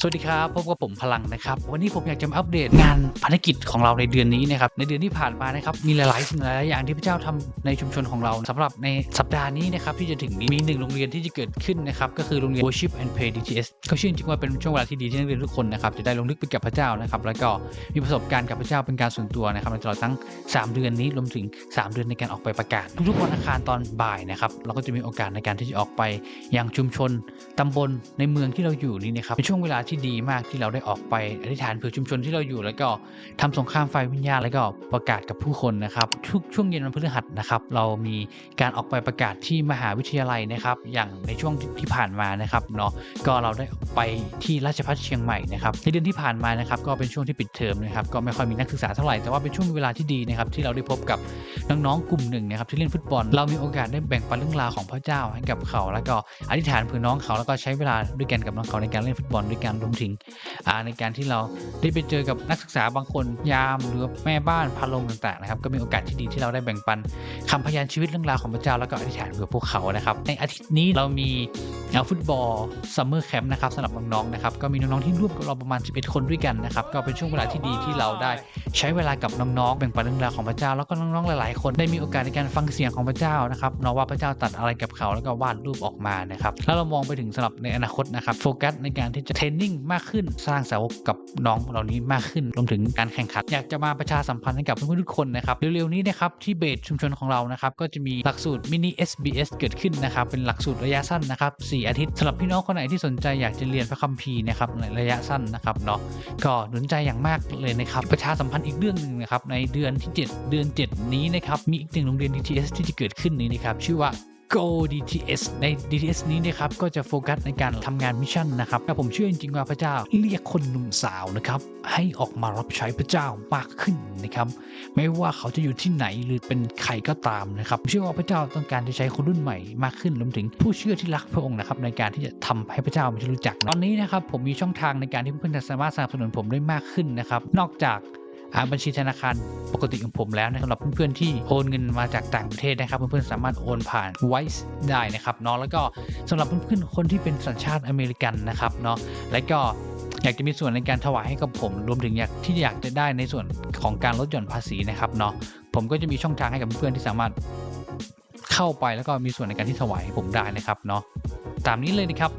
สวัสดีครับพบกับผมพลังนะครับ วันนี้ผมอยากจะมอัปเดตงานภารกิจของเราในเดือนนี้นะครับในเดือนที่ผ่านมานะครับมีหลายๆสิ่งหลายอย่างที่พระเจ้าทำในชุมชนของเราสำหรับในสัปดาห์นี้นะครับที่จะถึงนี้มีหนึ่งโรงเรียนที่จะเกิดขึ้นนะครับก็คือโรงเรียน Worship and Pray DTS เขาเชื่อจริงว่าเป็นช่วงเวลาที่ดีที่นักเรียนทุกคนนะครับจะได้ลงลึกไปกับพระเจ้านะครับแล้วก็มีประสบการณ์กับพระเจ้าเป็นการส่วนตัวนะครับในตลอดทั้ง 3 เดือนนี้รวมถึง 3 เดือนในการออกไปประกาศ ทุกๆวันอังคารตอนบ่ายนะครับเราก็จะมีโอกาสในการที่จะออกไปยังชุมชนตำบลในเมืองที่เราอยู่นี่นะครับเป็นช่วงเวลาที่ดีมากที่เราได้ออกไปอธิษฐานเผื่อชุมชนที่เราอยู่ แล้วก็ทำสงครามไฟวิญญาณแล้วก็ประกาศกับผู้คนนะครับทุกช่วงเย็นวันพฤหัสนะครับ เรามีการออกไปประกาศที่มหาวิทยาลัยนะครับ อย่างในช่วงที่ผ่านมานะครับเนาะก็เราได้ไปที่ราชภัฏเชียงใหม่นะครับในเดือนที่ผ่านมานะครับ ก็เป็นช่วงที่ปิดเทอมนะครับ ก็ไม่ค่อยมีนักศึกษาเท่าไหร่แต่ว่าเป็นช่วงเวลาที่ดีนะครับที่เราได้พบกับน้องๆกลุ่มหนึ่งนะครับที่เล่นฟุตบอล เรามีโอกาสได้แบ่งปันเรื่องราวของพระเจ้าให้กับเขา แล้วก็อธิษฐานเผื่อน้องเขาแล้วก็ใช้เวลาด้วยกันกับน้องเขาในการเล่นฟุตบอลด้วยกันรวมถึงในการที่เราได้ไปเจอกับนักศึกษาบางคนยามหรือแม่บ้านพาลงต่างๆนะครับก็มีโอกาสที่ดีที่เราได้แบ่งปันคำพยานชีวิตเรื่องราวของพระเจ้าแล้วก็อธิษฐานเพื่อพวกเขานะครับในอาทิตย์นี้เรามี เอาฟุตบอลซัมเมอร์แคมป์นะครับสำหรับน้องๆนะครับก็มีน้องๆที่ร่วมกับเราประมาณ 11 คนด้วยกันนะครับก็เป็นช่วงเวลาที่ดีที่เราได้ ใช้เวลากับน้องๆแบ่งปันเรื่องราวของพระเจ้าแล้วก็น้องๆหลายๆ คนได้มีโอกาสในการฟังเสียงของพระเจ้านะครับเนาะว่าพระเจ้าตัดอะไรกับเขาแล้วก็วาดรูปออกมานะครับแล้วเรามองไปถึงสำหรับในอนาคตนะครับโฟกัสในการที่จะเทรนนิ่งมากขึ้นสร้างสาวกกับน้องเหล่านี้มากขึ้นรวมถึงการแข่งขันอยากจะมาประชาสัมพันธ์ให้กับเพื่อนๆทุกคนนะครับเร็วๆนี้นะครับที่เบสชุมชนของเรานะครับก็จะมีหลักสูตรมินิ SBS เกิดขึ้นนะครับเป็นหลักสูตรระยะสั้นนะครับ4 อาทิตย์สำหรับพี่น้องคนไหนที่สนใจอยากจะเรียนพระคัมภีร์นะครับในระยะสั้นนะครับเนาะก็หนุนใจอย่างมากเลยนะครับ ประชาสัมพันธ์อีกเรื่องหนึ่งนะครับในเดือนที่ 7 เดือน 7 นี้นะครับมีอีกหนึ่งโรงเรียน DTS ที่จะเกิดขึ้นนี้นะครับชื่อว่า Go DTS ใน DTS นี้นะครับก็จะโฟกัสในการทำงานมิชชั่นนะครับแต่ผมเชื่อจริงๆว่าพระเจ้าเรียกคนหนุ่มสาวนะครับให้ออกมารับใช้พระเจ้ามากขึ้นนะครับไม่ว่าเขาจะอยู่ที่ไหนหรือเป็นใครก็ตามนะครับผมเชื่อว่าพระเจ้าต้องการจะใช้คนรุ่นใหม่มากขึ้นรวมถึงผู้เชื่อที่รักพระองค์นะครับในการที่จะทำให้พระเจ้ามีที่รู้จัก ตอนนี้นะครับผมมีช่องทางในการที่เพื่อนๆจะสามารถสนับสนุนผมได้มากขึ้นนะครับนอกจากอ่า บัญชีธนาคารปกติของผมแล้วนะสำหรับเพื่อนๆที่โอนเงินมาจากต่างประเทศนะครับ เพื่อนๆสามารถโอนผ่าน Wise ได้นะครับเนาะแล้วก็สำหรับเพื่อนๆคนที่เป็นสัญชาติอเมริกันนะครับเนาะแล้วก็อยากจะมีส่วนในการถวายให้กับผม รวมถึงอยากที่อยากจะได้ในส่วนของการลดหย่อนภาษีนะครับเนาะผมก็จะมีช่องทางให้กับเพื่อนๆที่สามารถเข้าไปแล้วก็มีส่วนในการที่ถวายให้ผมได้นะครับเนาะตามนี้เลยนะครับ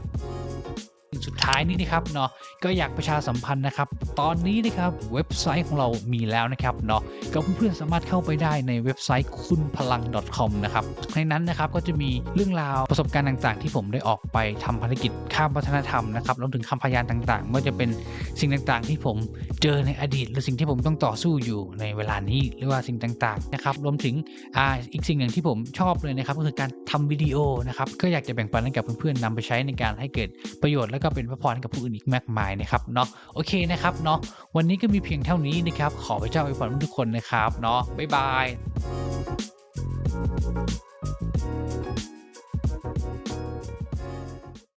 สุดท้ายนี้นะครับเนาะก็อยากประชาสัมพันธ์นะครับ ตอนนี้นะครับเว็บไซต์ของเรามีแล้วนะครับเนาะก็เพื่อนๆสามารถเข้าไปได้ในเว็บไซต์คุณพลัง .com นะครับในนั้นนะครับก็จะมีเรื่องราวประสบการณ์ต่างๆ ที่ผมได้ออกไปทำภารกิจข้ามวัฒนธรรมนะครับรวมถึงคำพยานต่างๆไม่ว่าจะเป็นสิ่งต่างๆ ที่ผมเจอในอดีต หรือสิ่งที่ผมต้องต่อสู้อยู่ในเวลานี้หรือว่าสิ่งต่างๆนะครับรวมถึงอ่าอีกสิ่งหนึ่งที่ผมชอบเลยนะครับก็คือการทำวิดีโอนะครับก็อยากจะแบ่งปันให้กับเพื่อนๆนำไปใช้ในการให้เกิดประโยชน์และก็เป็นพระพรกับผู้อื่นอีกมากมายนะครับเนาะโอเคนะครับเนาะวันนี้ก็มีเพียงเท่านี้นะครับขอไปเจ้าอวยพนทุกคนนะครับเนาะบ๊ายบาย